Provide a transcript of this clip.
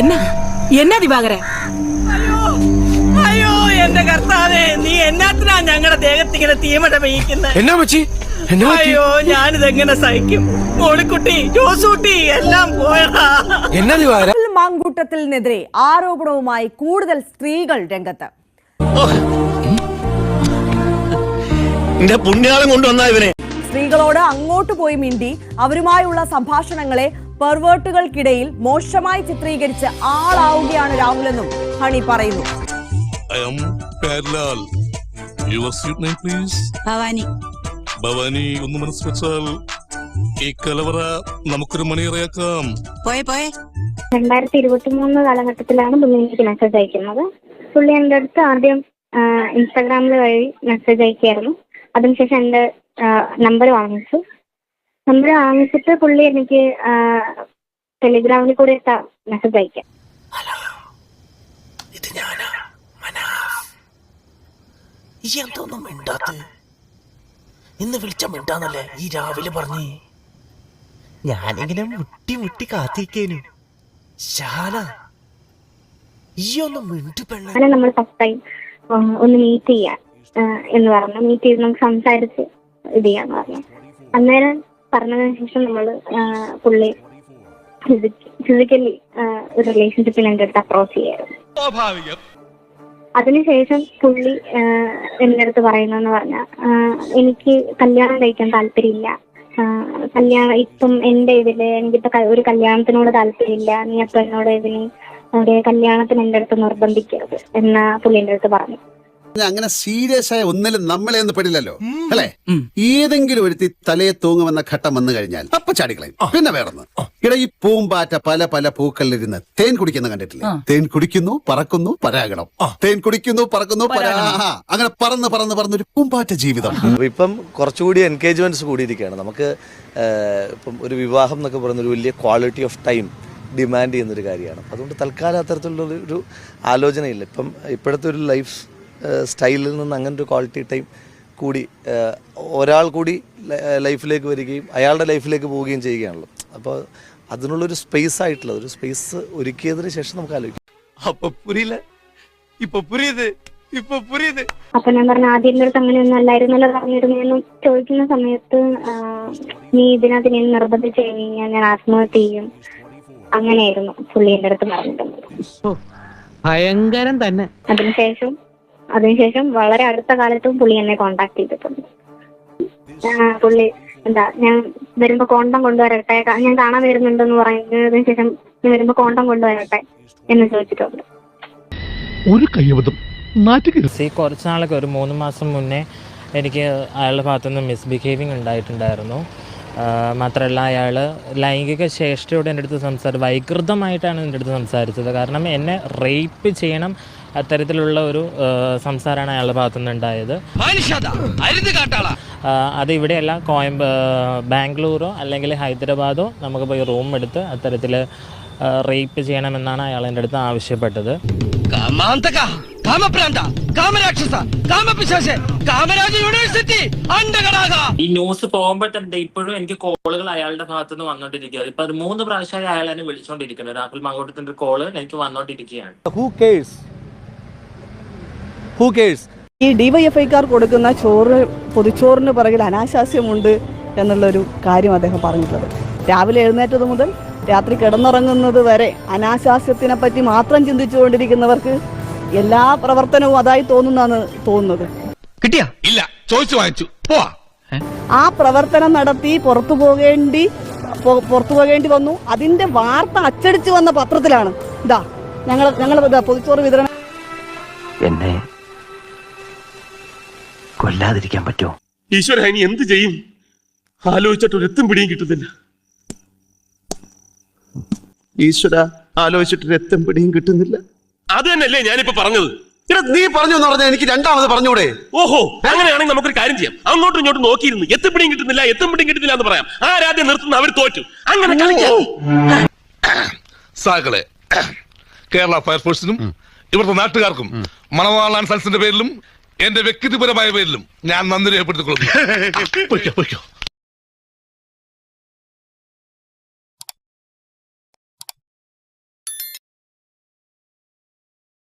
എന്നാ? എന്നാ ദിവാകര അയ്യോ അയ്യോ എന്റെ കർത്താവേ നീ എന്നാത്തിനാ ഞങ്ങളുടെ ദേഹത്ത് ഇങ്ങനെ തീമട പെയ്യിക്കുന്നത് എന്നാ മച്ചി? അയ്യോ ഞാനിതെങ്ങനെ സഹിക്കും? മോളിക്കുട്ടി ജോസൂട്ടി എല്ലാം പോയടാ. എന്നാ ദിവാര രാഹുൽ മാങ്കൂട്ടത്തിനെതിരെ ആരോപണവുമായി കൂടുതൽ സ്ത്രീകൾ രംഗത്ത്. എന്റെ പുണ്യാളം കൊണ്ടുവന്ന ഇവനെ. സ്ത്രീകളോട് അങ്ങോട്ട് പോയി മിണ്ടി അവരുമായുള്ള സംഭാഷണങ്ങളെ പെർവേർട്ടുകൾക്കിടയിൽ മോശമായി ചിത്രീകരിച്ച് ആളാവുകയാണ് രാഹുലെന്നും ഹണി പറയുന്നു. ഭവാനി. ഒന്ന് മനസ്സ് വെച്ചാൽ ഈ കലവറ നമുക്കൊരു മണിയറയാക്കാം പോയെ പോയെ. രണ്ടായിരത്തി ഇരുപത്തി മൂന്ന് കാലഘട്ടത്തിലാണ് പുള്ളി എനിക്ക് മെസ്സേജ് അയക്കുന്നത്. പുള്ളി എന്റെ അടുത്ത് ആദ്യം ഇൻസ്റ്റാഗ്രാമിൽ വഴി മെസ്സേജ് അയക്കായിരുന്നു അതിനുശേഷം എന്റെ നമ്പർ വാങ്ങിച്ചു. നമ്പർ വാങ്ങിച്ചിട്ട് പുള്ളി എനിക്ക് ടെലിഗ്രാമിൽ കൂടെ മെസ്സേജ് അയക്കാം ഇത് ഞാനാ മനാഫ് ഈ എന്തൊന്നും മിണ്ടാത്ത? ഇന്ന് വിളിച്ച മിണ്ടാന്നല്ലേ ഈ രാവിലെ പറഞ്ഞേ? ഞാനിങ്ങനെ മുട്ടി മുട്ടി കാത്തിരിക്കേനു. ശാല ഈ ഒന്ന് മിണ്ടു പെണ്ണ. നമ്മൾ ഫസ്റ്റ് ടൈം ഒന്ന് മീറ്റ് ചെയ്യാം ആ, എന്ന് പറഞ്ഞു. മീറ്റ് ചെയ്ത് നമുക്ക് സംസാരിച്ച് ഇത് ചെയ്യാന്ന് പറഞ്ഞു. അന്നേരം പറഞ്ഞതിന് ശേഷം നമ്മൾ പുള്ളി ഫിസിക്കലി ഒരു റിലേഷൻഷിപ്പിൽ എന്റെ അടുത്ത് അപ്രോച്ച് ചെയ്യായിരുന്നു. അതിനുശേഷം പുള്ളി എന്റെ എന്റെ അടുത്ത് പറയുന്നതെന്ന് പറഞ്ഞ എനിക്ക് കല്യാണം കഴിക്കാൻ താല്പര്യമില്ല. കല്യാണം ഇപ്പം എന്റെ ഇതിൽ എനിക്കിപ്പോ ഒരു കല്യാണത്തിനോട് താല്പര്യമില്ല. നീ അപ്പൊ എന്നോട് ഇതിന് ഒരു കല്യാണത്തിന് എന്റെ അടുത്ത് നിർബന്ധിക്കരുത് എന്നാ പുള്ളി എന്റെ അടുത്ത് പറഞ്ഞു. അങ്ങനെ സീരിയസ് ആയ ഒന്നിലും നമ്മളെ ഒന്നും പെടില്ലല്ലോ. അല്ലെ? ഏതെങ്കിലും ഒരുത്തി തലയെ തൂങ്ങുമെന്ന ഘട്ടം വന്നു കഴിഞ്ഞാൽ അപ്പൊ ചാടിക്കളയും. പിന്നെ വേറൊന്ന്. ഇട ഈ പൂമ്പാറ്റ പല പല പൂക്കളിലിരുന്ന് തേൻ കുടിക്കുന്ന കണ്ടിട്ടില്ലേ? തേൻ കുടിക്കുന്നു പറക്കുന്നു പരാഗണം. തേൻ കുടിക്കുന്നു പറക്കുന്നു പരാ അങ്ങനെ പറന്ന് പറന്ന് ഒരു പൂമ്പാറ്റ ജീവിതം. ഇപ്പം കുറച്ചുകൂടി എൻഗേജ്മെന്റ്സ് കൂടിയിരിക്കുകയാണ്. നമുക്ക് ഇപ്പം ഒരു വിവാഹം എന്നൊക്കെ പറയുന്ന ഒരു വലിയ ക്വാളിറ്റി ഓഫ് ടൈം ഡിമാൻഡ് ചെയ്യുന്ന ഒരു കാര്യമാണ്. അതുകൊണ്ട് തൽക്കാലം അത്തരത്തിലുള്ള ഒരു- ഒരു ആലോചനയില്ല. ഇപ്പം ഇപ്പോഴത്തെ ഒരു ലൈഫ് സ്റ്റൈലിൽ നിന്ന് അങ്ങനെ ഒരു ക്വാളിറ്റി ടൈം കൂടി ഒരാൾ കൂടി ലൈഫിലേക്ക് വരികയും അയാളുടെ ലൈഫിലേക്ക് പോവുകയും ചെയ്യുകയാണല്ലോ. അപ്പോൾ അതിനുള്ളൊരു സ്പേസ് ആയിട്ടുള്ള ഒരു സ്പേസ് ഒരുക്കിയതിന് ശേഷം നമുക്ക് ആലോചിക്കാം. അപ്പൊ പുരിയില്ല. ഇപ്പൊ പുരിയത്. ഇപ്പൊ പുരിയത്. അപ്പൊ ഞാൻ പറഞ്ഞ ആദ്യം എന്റെ അടുത്ത് അങ്ങനെയൊന്നും അല്ലായിരുന്നല്ലോ പറഞ്ഞിരുന്നു. ചോദിക്കുന്ന സമയത്ത് നീ ഇതിനകത്ത് ഞാൻ നിർബന്ധിച്ച് കഴിഞ്ഞാൽ ഞാൻ ആത്മഹത്യ ചെയ്യും. അങ്ങനെയായിരുന്നു പുള്ളി എന്റെ അടുത്ത് പറഞ്ഞിട്ടുണ്ട് ഭയങ്കരം തന്നെ. അതിനുശേഷം അതിനുശേഷം വളരെ അടുത്ത കാലത്തും പുള്ളി എന്നെ കോണ്ടാക്ട് ചെയ്തിട്ടുണ്ട്. പുള്ളി എന്താ ഞാൻ വരുമ്പോ കോണ്ടം കൊണ്ടുവരട്ടെ ഞാൻ കാണാൻ വരുന്നുണ്ടെന്ന് പറയുന്നതിന് ശേഷം ഞാൻ വരുമ്പോ കോണ്ടം കൊണ്ടുവരട്ടെ എന്ന് ചോദിച്ചിട്ടുണ്ട്. ഒരു കൈവതം കുറച്ച് നാളൊക്കെ ഒരു മൂന്ന് മാസം മുന്നേ എനിക്ക് അയാളുടെ ഭാഗത്തുനിന്ന് മിസ്ബിഹേവിങ് ഉണ്ടായിട്ടുണ്ടായിരുന്നു. മാത്രമല്ല അയാൾ ലൈംഗിക ശേഷിയോടെ എന്റെ അടുത്ത് സംസാരിച്ചത് വൈകൃതമായിട്ടാണ് എന്റെ അടുത്ത് സംസാരിച്ചത്. കാരണം എന്നെ റേപ്പ് ചെയ്യണം അത്തരത്തിലുള്ള ഒരു സംസാരമാണ് അയാളുടെ ഭാഗത്തുനിന്ന് ഉണ്ടായത് അത് ഇവിടെയല്ല കോയമ്പ ബാംഗ്ലൂരോ അല്ലെങ്കിൽ ഹൈദരാബാദോ നമുക്ക് പോയി റൂം എടുത്ത് അത്തരത്തിൽ റേപ്പ് ചെയ്യണമെന്നാണ് അയാൾ എന്റെ അടുത്ത് ആവശ്യപ്പെട്ടത്. കാമപ്രാന്ത കാമരാക്ഷസ കാമപിശാശ കാമരാജ യൂണിവേഴ്സിറ്റി അണ്ടകടാക ഈ ന്യൂസ് പോകുമ്പോൾ തന്നെ ഇപ്പോഴും എനിക്ക് കോളുകൾ അയാളുടെ ഭാഗത്തു നിന്ന് വന്നോണ്ടിരിക്കുക ഇപ്പൊ അത് മൂന്ന് പ്രാവശ്യമായി അയാൾ എന്നെ വിളിച്ചോണ്ടിരിക്കുന്നത് രാഹുൽ മങ്കോട്ടത്തിന്റെ കോൾ എനിക്ക് വന്നോണ്ടിരിക്കുകയാണ്. ഹൂ കേഴ്സ് ഹൂ കേഴ്സ് ഈ ഡിവൈഎഫ്ഐക്കാർ കൊടുക്കുന്ന ചോറ് പൊതിച്ചോറിന് പിറകിൽ അനാശാസ്യമുണ്ട് എന്നുള്ളൊരു കാര്യം അദ്ദേഹം പറഞ്ഞിട്ടുള്ളത് രാവിലെ എഴുന്നേറ്റത് മുതൽ രാത്രി കിടന്നുറങ്ങുന്നത് വരെ അനാശാസ്യത്തിനെ പറ്റി മാത്രം ചിന്തിച്ചുകൊണ്ടിരിക്കുന്നവർക്ക് എല്ലാ പ്രവർത്തനവും അതായി തോന്നുന്നാണ് തോന്നുന്നത്. കിട്ടിയാ? ഇല്ല ചോദിച്ചു വാങ്ങിച്ചു. പോവാ. ആ പ്രവർത്തനം നടത്തി പുറത്തു പോകേണ്ടി പുറത്തു പോകേണ്ടി വന്നു. അതിന്റെ വാർത്ത അച്ചടിച്ചു വന്ന പത്രത്തിലാണ്. ഇതാ ഞങ്ങൾ ഞങ്ങൾ പൊതുച്ചോറ് വിതരണം എന്നെ കൊല്ലാതിരിക്കാൻ പറ്റുമോ? ഈശ്വര ഇനി എന്ത് ചെയ്യും? ആലോചിച്ചിട്ട് ഒരു എത്തും പിടിയും കിട്ടുന്നില്ല. ഈശ്വര ആലോചിച്ചിട്ട് ഒരു എത്തും പിടിയും കിട്ടുന്നില്ല. അത് തന്നെയല്ലേ ഞാനിപ്പോ പറഞ്ഞത്. നീ പറഞ്ഞു എന്ന് പറഞ്ഞാൽ എനിക്ക് രണ്ടാമത് പറഞ്ഞൂടെ ഓഹോ അങ്ങനെയാണെങ്കിൽ നമുക്കൊരു കാര്യം ചെയ്യാം. അങ്ങോട്ടും ഇങ്ങോട്ടും നോക്കിയിരുന്നു. എത്തുപിടിയും കിട്ടുന്നില്ല എത്തുപിടിയും കിട്ടുന്നില്ല എന്ന് പറയാം. ആരാദ്യം നിർത്തുന്ന അവർ തോറ്റു. അങ്ങനെ കളിക്കാം. സാകളെ കേരള ഫയർഫോഴ്സിനും ഇവിടുത്തെ നാട്ടുകാർക്കും മണവാളാൻ സൽസിന്റെ പേരിലും എന്റെ വ്യക്തിപരമായ പേരിലും ഞാൻ നന്ദി രേഖപ്പെടുത്തിക്കൊള്ളുന്നു. പൊയ്ക്കോ, പൊയ്ക്കോ.